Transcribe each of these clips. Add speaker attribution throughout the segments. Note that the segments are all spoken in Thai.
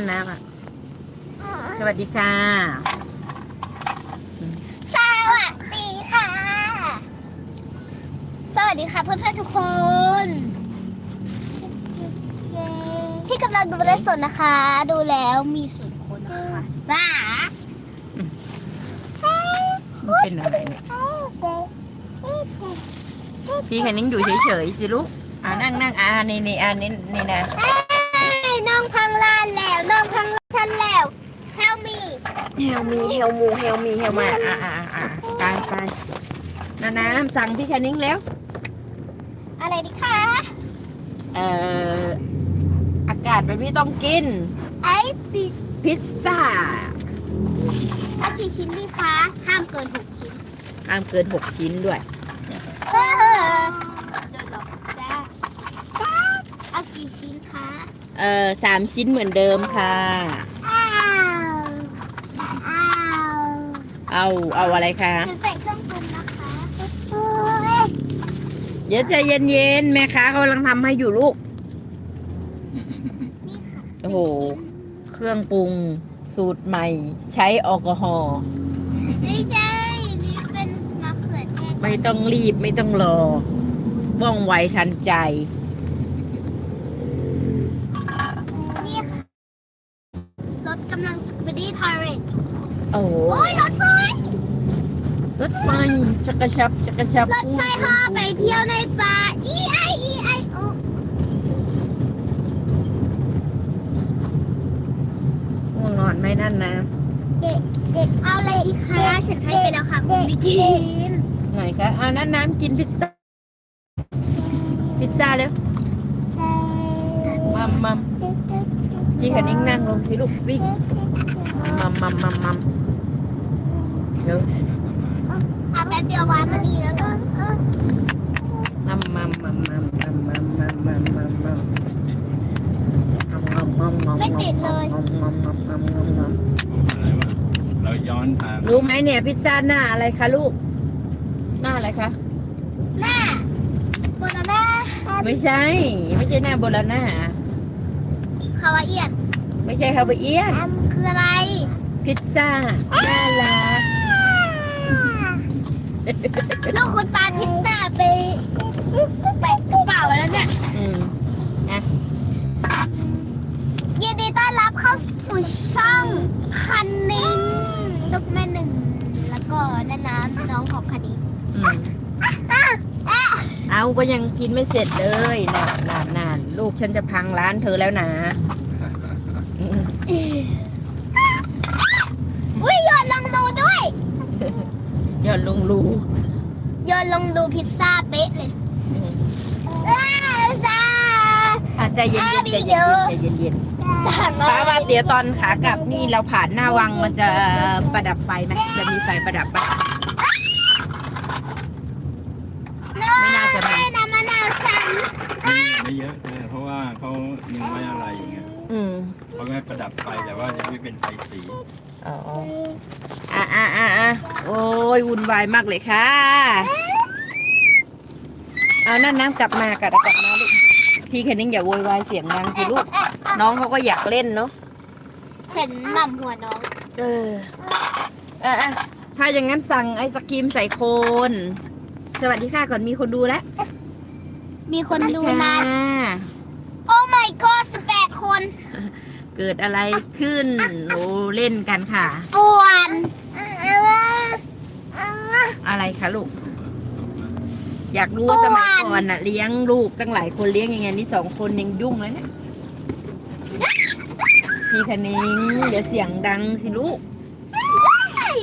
Speaker 1: นั่นนะอะ สวัสดีค่ะ
Speaker 2: สวัสดีค่ะ สวัสดีค่ะเพื่อนๆทุกคน ที่กำลังดูไลฟ์สดนะคะ ดูแล้วมีสิบคนนะคะสา
Speaker 1: มันเป็นอะไรเนี่ยพี่แค่นิ้งอยู่เฉยๆสิลูกอ่านั่งนั่งอ่านี่นี่อ่านี่นี่นะ
Speaker 2: เอ้ยน้องพังลานแล้วน้องพังลานฉันแล้ว Help me
Speaker 1: เฮลมีเฮลมูเฮลมีเฮลมาอ่าอ่าอ่าไปไปนาน้ำสั่งพี่แค่นิ้งแล้ว
Speaker 2: อะไรดีคะ
Speaker 1: เอ่ออากาศแบบนี้ต้องกิน
Speaker 2: ไอ้ติด
Speaker 1: พิซซ่า
Speaker 2: เอากี่ชิ้นดีคะ ห้ามเกินหกชิ้น
Speaker 1: ห้ามเกิน6ชิ้นด้วย
Speaker 2: เออโดนหลอกจ้าเอากี่ ชิ้นคะ
Speaker 1: เอ่อสามชิ้นเหมือนเดิมค่ะ
Speaker 2: อ้าวอ้าว
Speaker 1: เอาเอาอะไรคะ
Speaker 2: จะใส่เครื่องปรุงนะคะ
Speaker 1: เดี๋ยวใจเย็นๆแม่ค้าเขากำลังทำให้อยู่ลูก
Speaker 2: นี่ค่ะ
Speaker 1: โอ้โห เครื่องปรุงสูตรใหม่ ใช้แอลกอฮอล์
Speaker 2: ไม่ใช่ นี่เป็นมะเขือเทศ
Speaker 1: ไม่ต้องรีบไม่ต้องรอว่องไวทันใจ
Speaker 2: นี่ค่ะรถกำลังสกูดี้ทอร์เรต
Speaker 1: โอ้โห
Speaker 2: โอ้ยรถไฟ
Speaker 1: รถไฟ ชักกระชับชักกระชับ
Speaker 2: รถไฟพาไปเที่ยวในป่า E I E I O
Speaker 1: ง่วงนอนไหมนั่นนะ
Speaker 2: เด็กเด็กเอาอะไรอีกคะฉันให้ไปแล้วค่ะคุณไม่กิน
Speaker 1: ไหนคะเอานั่นน้ำกินพิซซ่าพิซซ่าเร็วมัมมัมพี่คันนิ้งนั่งลงสิลูกวิ่งมัมมัมมัมมัมเดี๋ยว
Speaker 2: เอา แป๊บเดียววางมันดีแล้วก็
Speaker 1: มัมมัมมัมมัมมัมมัมมัมมัมมัมมัมมัมมัมมัมมัมมัมมัมมัมมัมมัม
Speaker 3: อะไรวะเราย้อนทาง
Speaker 1: รู้ไหมเนี่ยพิซซ่าหน้าอะไรคะลูก หน้าอะไรคะ
Speaker 2: หน้าโบนาน่า
Speaker 1: ไม่ใช่ ไม่ใช่หน้าโบราณหน้า
Speaker 2: คาวาเอียน
Speaker 1: ไม่ใช่คาเบเอียน
Speaker 2: แอมคืออะไร
Speaker 1: พิซซ่าน่ารัก
Speaker 2: ลูกคุณปาพิซซ่าไปไปเปล่าแล้วเนี่ย
Speaker 1: อืม
Speaker 2: ยินดีต้อนรับเข้าสู่ช่องคันนิงลูกแม่หนึ่ง แล้วก็น้าน้ำน้องของคันนิง
Speaker 1: อืมเอาก็ยังกินไม่เสร็จเลยน่ะนานนานลูกฉันจะพังร้านเธอแล้วนะอืม
Speaker 2: อุ้ยโยนลงรูด้วย
Speaker 1: ยอดลุงรู
Speaker 2: โยนลงรูพิซซ่าเป๊ะเลยอ้าวซ่า
Speaker 1: อาใจเย็น
Speaker 2: อะ
Speaker 1: ๆใจ
Speaker 2: ดีเดี๋
Speaker 1: เย็
Speaker 2: ยว
Speaker 1: นๆใจเย็น
Speaker 2: สั่ง
Speaker 1: ๆป้าว่าเดี๋ยวตอนขากลับนี่เราผ่านหน้าวังมันจะประดับไฟไหมจะมีไฟประดับปะไม่น่าจะมี
Speaker 2: แม่น้ำมะนาวสั่ง
Speaker 3: ไม่เยอะเลยเพราะว่าเขายังไม่อะไรอย่างเงี้ย
Speaker 1: อืม
Speaker 3: เขาแค่ประดับไฟแต่ว่ายังไม่เป็นไฟสี
Speaker 1: อ๋ออะอะอะอะโอ้ยวุ่นวายมากเลยค่ะ เอานั่นน้ำกลับมากลับกลับมาลูก พี่แค่นิ้งอย่าโวยวายเสียงดังสิลูก น้องเขาก็อยากเล่นเนาะ
Speaker 2: ฉันหม่ำหัวน้อง
Speaker 1: เอออะอะถ้าอย่างนั้นสั่งไอศกรีมใส่โคน สวัสดีค่ะก่อนมีคนดูแล้ว
Speaker 2: มีคนดูนะ
Speaker 1: ค่ะ
Speaker 2: โอ้ my god สิบแปดคน
Speaker 1: เกิดอะไรขึ้นโอ้เล่นกันค่ะ
Speaker 2: ป่วน
Speaker 1: อะไรคะลูก อยากรู้ว่าสมัยก่อนน่ะ เลี้ยงลูกตั้งหลายคนเลี้ยงยังไงนี่สองคนยังยุ่งเลยเนี่ยพี่คณิงเดี๋ยวเสียงดังสิลูก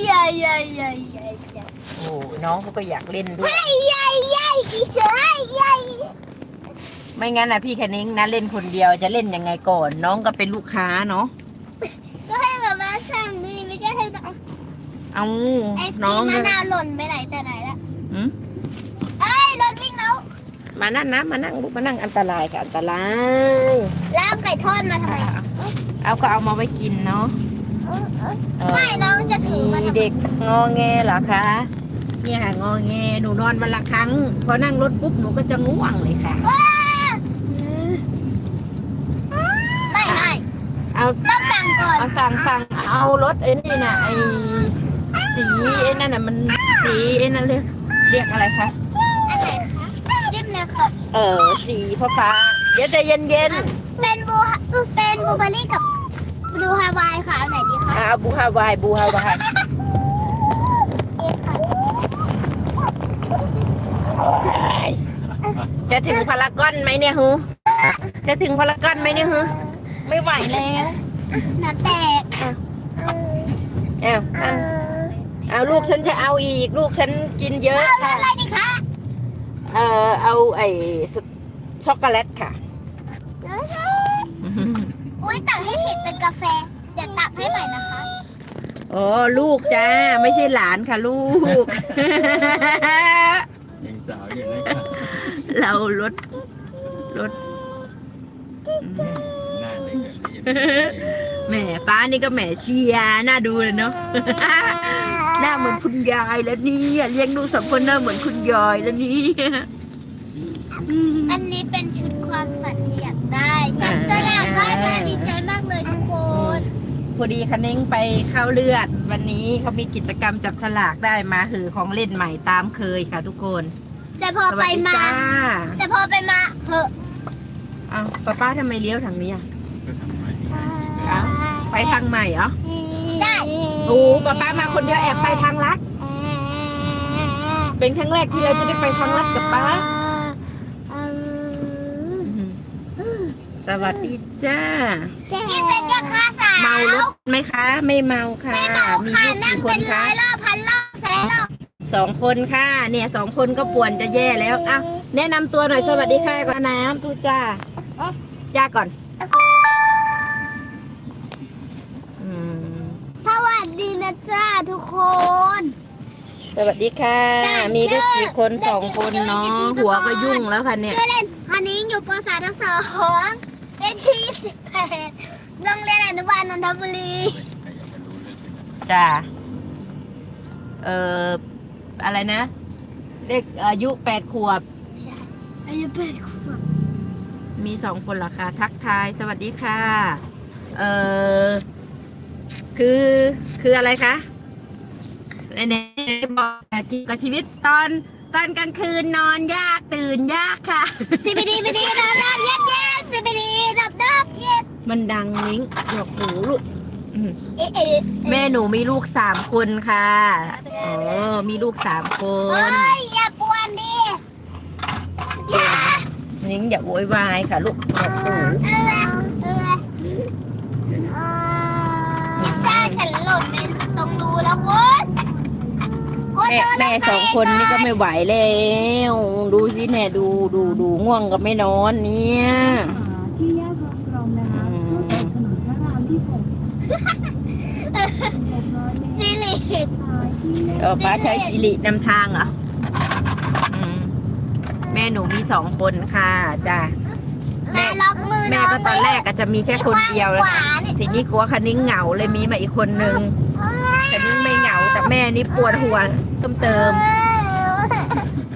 Speaker 2: ใหญ่ใหญ่ใหญ่ใหญ่ใหญ่
Speaker 1: โอ้น้องเขาก็อยากเล่นด้วย
Speaker 2: ใหญ่ใหญ่อีเสือใหญ่
Speaker 1: ไม่งั้นนะพี่คณิงนะเล่นคนเดียวจะเล่นยังไงก่อน น้องก็เป็นลูกค้าเนาะ
Speaker 2: ก็ให้แบบมาสั่งนี่ไม่ใช่ให้น้อง
Speaker 1: เอา
Speaker 2: ไอศก
Speaker 1: น้
Speaker 2: รี
Speaker 1: อง
Speaker 2: มมะนาวหล่นไปไหนแต่ไหนละ
Speaker 1: หืม
Speaker 2: เอ้ยรถวิ่งแล้ว
Speaker 1: มานั่งนะมานั่งลูกมานั่งอันตรายค่ะอันตราย
Speaker 2: แล้วเอาไก่ทอดมาทำไม
Speaker 1: เอาก็เอามาไว้กินเนาะเออ
Speaker 2: ไม่น้องจะถือมา
Speaker 1: มี
Speaker 2: ทำไม
Speaker 1: เด็กงอแงเหรอคะเนี่ยค่ะงอแงหนูนอนวันละครั้ง พอนั่งรถปุ๊บหนูก็จะง่วงเลยค่ะ
Speaker 2: ว้าไม่ไม่
Speaker 1: เอา
Speaker 2: ต้องสั่งก่อน
Speaker 1: เอาสั่งสั่งเอารถไอ้นี่น่ะไอ้สีไอ้นั่นน่ะมันสีไอ้นั่นเรียกเรียกอะไรคะ
Speaker 2: อันไหนคะจิ้มเลยค่ะ
Speaker 1: เออสีฟ้าฟ้าๆเดี๋ยวใจเย็นเย็น
Speaker 2: เป็นบูฮะเออเป็นบลูเบอร์รี่กับบลูฮาวายค่ะอันไหนดี
Speaker 1: ๆ
Speaker 2: คะ
Speaker 1: อ่าบูฮาวายบูฮาวาย
Speaker 2: เอ๊ะค่ะ
Speaker 1: จะถึงพารากอนไหมเนี่ยฮูจะถึงพารากอนไหมเนี่ยฮู ไม่ไหวแล้ว
Speaker 2: น้ำแตก
Speaker 1: อ้าวอะเอาลูกฉันจะเอาอีก ลูกฉันกินเยอะ
Speaker 2: เอาเลือ
Speaker 1: ค่ะ
Speaker 2: ดอะไรดีคะ
Speaker 1: เออเอาไอ้สช็อกโกแลตค่ะ
Speaker 2: อุ้ยตักให้ผิดเป็นกาแฟ เดี๋ยวตักให้ใหม่นะคะ
Speaker 1: โอ้ลูกจ้า ไม่ใช่หลานค่ะลูก
Speaker 3: ยังสาวอยู่นะครับ
Speaker 1: เราลดลด
Speaker 3: หน้าเด็ก แบบนี้
Speaker 1: แหมป้านี่ก็แหมเชียร์น่าดูเลยเนาะ หน้าเหมือนคุณยายแล้วเนี่ยเลี้ยงดูสองคนหน้าเหมือนคุณยายแล้วนี่
Speaker 2: อันนี้เป็นชุดความฝันที่อยากได้จับสลากได้มาดีใจมากเลยทุกคน
Speaker 1: พอดีคะนิ้งไปเข้าเลือด วันนี้เขามีกิจกรรมจับฉลากได้มาหือของเล่นใหม่ตามเคยค่ะทุกคน
Speaker 2: แต่พอ
Speaker 1: ส
Speaker 2: ไป
Speaker 1: วัสดี
Speaker 2: มา
Speaker 1: จ้า
Speaker 2: แต่พอไปมาเหอะ
Speaker 1: เอาป้าป้าทำไมเลี้ยวทางนี้อะ
Speaker 3: ก็ทำไม
Speaker 1: เอ้าไปทางใหม่เหรอ
Speaker 2: ได้
Speaker 1: โอ้ป้าป้ามาคนเดียวแอบไปทางลัด เป็นครั้งแรกที่เราจะได้ไปทางลัดกับป้า สวัสดีจ้า
Speaker 2: กินเสร็จยังคะสาว
Speaker 1: เมารถไหมคะ ไม่เมาค่ะ
Speaker 2: ไม่เมา
Speaker 1: มี
Speaker 2: ค่ะ
Speaker 1: ลูก
Speaker 2: นั่ง
Speaker 1: กี่ค
Speaker 2: เป็นน
Speaker 1: คะ
Speaker 2: ร้อยรอบพันรอบแสนรอบ
Speaker 1: สองคนค่ะ เนี่ยสองคนก็ป่วนจะแย่แล้วอะแนะนำตัวหน่อยสวัสดีค่ะก่อนน้ำตูจ้าจ้าก่อน
Speaker 2: สวัสดีนะจ้าทุกคน
Speaker 1: สวัสดีค่ะ
Speaker 2: จ้ะ
Speaker 1: มีได้กี่คน
Speaker 2: เด็ก
Speaker 1: สองคน
Speaker 2: เด็ก
Speaker 1: เนาะ
Speaker 2: เด็กเด็ก
Speaker 1: หัวก็ยุ่งแล้วค่ะเนี่ย
Speaker 2: ชื่อเล่นฮันนี้อยู่ปสามทับสองเลขที่สิบแปดโรงเรียนอนุบาลนนทบุรี
Speaker 3: ใครอยากจะรู้เรื่องนี้
Speaker 1: จ้าเอ่ออะไรนะ เด็กอายุแปดขวบ
Speaker 2: ใช่อายุแปดขวบ
Speaker 1: มีสองคนเหรอคะทักทาย สวัสดีค่ะ เออ คือคืออะไรคะในในบอกเกี่ยวกับชีวิตตอนตอนกลางคืนนอนยากตื่นยากค่ะ
Speaker 2: ซีบีดีบีดีดับดับเย็ดเย็ดซีบีดีดับดับเย็ด
Speaker 1: มันดังนิ้งหนวกหูลูกอืม
Speaker 2: เอ๊ะเอ๊ะ
Speaker 1: แม่หนูมีลูกสามคนค่ะอ๋อมีลูกสามค
Speaker 2: เฮ้
Speaker 1: น
Speaker 2: ยอย่ากวนดิอย่า
Speaker 1: นิ้งอย่าโวยวายค่ะลูกหนวกหู
Speaker 2: เออเออพิซซ่าฉัน หล่นในตรงรูแล้วเว้ยโคตร
Speaker 1: แม่
Speaker 2: เดินล
Speaker 1: แม่
Speaker 2: ไป
Speaker 1: สองคนนี่ก็ไม่ไหวแล้ว ดูสิเนี่ยดูดูดูง่วงก็ไม่นอนเนี่ย
Speaker 4: ที่แยกรองกรองน้ำเข้าสู่ถนนพระรามที่หกหกร้อยเมตร
Speaker 2: ซิลิ
Speaker 4: ซ้ายที่เลข
Speaker 1: เออป้าใช้สิรินำทางเหรออืมแม่หนูมีสองคนค่ะจ้ะ
Speaker 2: แม่ล็อกมือ
Speaker 1: แม่ก็ตอนแรกก็จะมีแค่คนเดียวแล้ว
Speaker 2: ขวาเนี่ย
Speaker 1: ทีนี้กลัวคันนิ้งเหงาเลยมีมาอีกคนนึงคันนิ้งไม่เหงาแต่แม่นี่ปวดหัวเติมเติม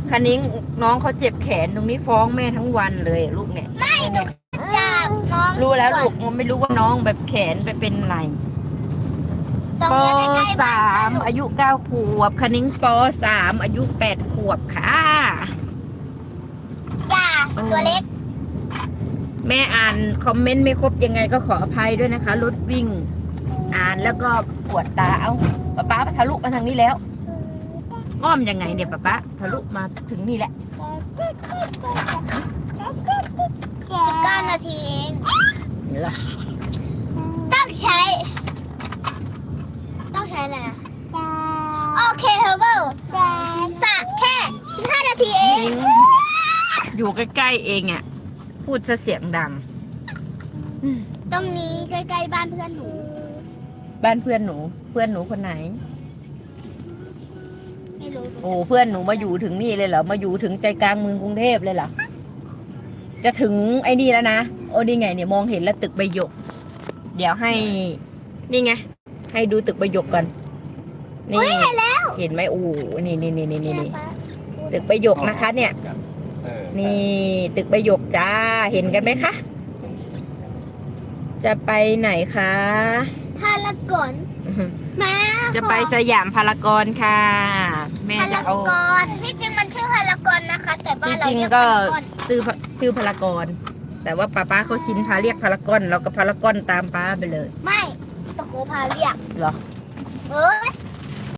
Speaker 1: คันนิ้งน้องเขาเจ็บแขนตรงนี้ฟ้องแม่ทั้งวันเลยลูกเนี่ยเนี่ย
Speaker 2: จับน้อง
Speaker 1: รู้แล้วลูกไม่รู้ว่าน้องแบบแขนไปเป็นอะไร
Speaker 2: ตรง
Speaker 1: ป
Speaker 2: เนี้ยใกล้ๆ
Speaker 1: สา
Speaker 2: บ้าน
Speaker 1: มอายุเก้าขวบคันนิ้งปสามอายุแปดขวบค่ะ
Speaker 2: จ้าตัวเล็ก
Speaker 1: แม่อ่านคอมเมนต์ไม่ครบยังไงก็ขออภัยด้วยนะคะรถวิ่ง อ่านแล้วก็ปวดตาเอาป๊าป๊าทะลุมาทางนี้แล้ว อ้อมยังไงเนี่ยป๊าป๊าทะลุมาถึงนี่แหละ
Speaker 2: สิบเก้านาทีเอง
Speaker 1: เหรอ
Speaker 2: ต้องใช้ ต้องใช้อะไรอะโอเคเฮอร์เบิลสักแค่สิบห้านาทีเอง
Speaker 1: นิ้งอยู่ใกล้ๆเองอะ พูดซะเสียงดัง
Speaker 2: ตรงนี้ใกล้ๆบ้านเพื่อนหนู
Speaker 1: บ้านเพื่อนหนู เพื่อนหนูคนไหน
Speaker 2: ไม่รู้
Speaker 1: โอ้เพื่อนหนูมาอยู่ถึงนี่เลยเหรอมาอยู่ถึงใจกลางเมืองกรุงเทพเลยเหรอจะถึงไอ้นี่แล้วนะโอ้นี่ไงเนี่ยมองเห็นแล้วตึกใบหยก เดี๋ยวให้นี่ไงให้ดูตึกใบหยกก่อนนี่
Speaker 2: อุ้ยเห็นแล้ว
Speaker 1: เห็นไหมโอ้โหนี่นี่นี่นี่นี่นี่ตึกใบหยกนะคะ เนี่ย
Speaker 3: เออ
Speaker 1: นี่ตึกใบหยกจ้าเห็นกันไหมคะ จะไปไหนคะ
Speaker 2: พารากอนมา
Speaker 1: จะไปสยามพารากอนค่ะ แม่
Speaker 2: พา
Speaker 1: จะ
Speaker 2: รา
Speaker 1: เอา
Speaker 2: กอนที่จริงมันชื่อพารากอนนะคะ แต่
Speaker 1: จ
Speaker 2: บ้านเรา
Speaker 1: ริง
Speaker 2: เรียก
Speaker 1: ๆก็
Speaker 2: พารากอน
Speaker 1: ซื้อชื่อพารากอนแต่ว่าป้าป้าเขาชินพาเรียกพารากอนเราก็พารากอนตามป้าไปเลย
Speaker 2: ไม่ตะโกพาเรียก
Speaker 1: เหรอ
Speaker 2: เอ้ย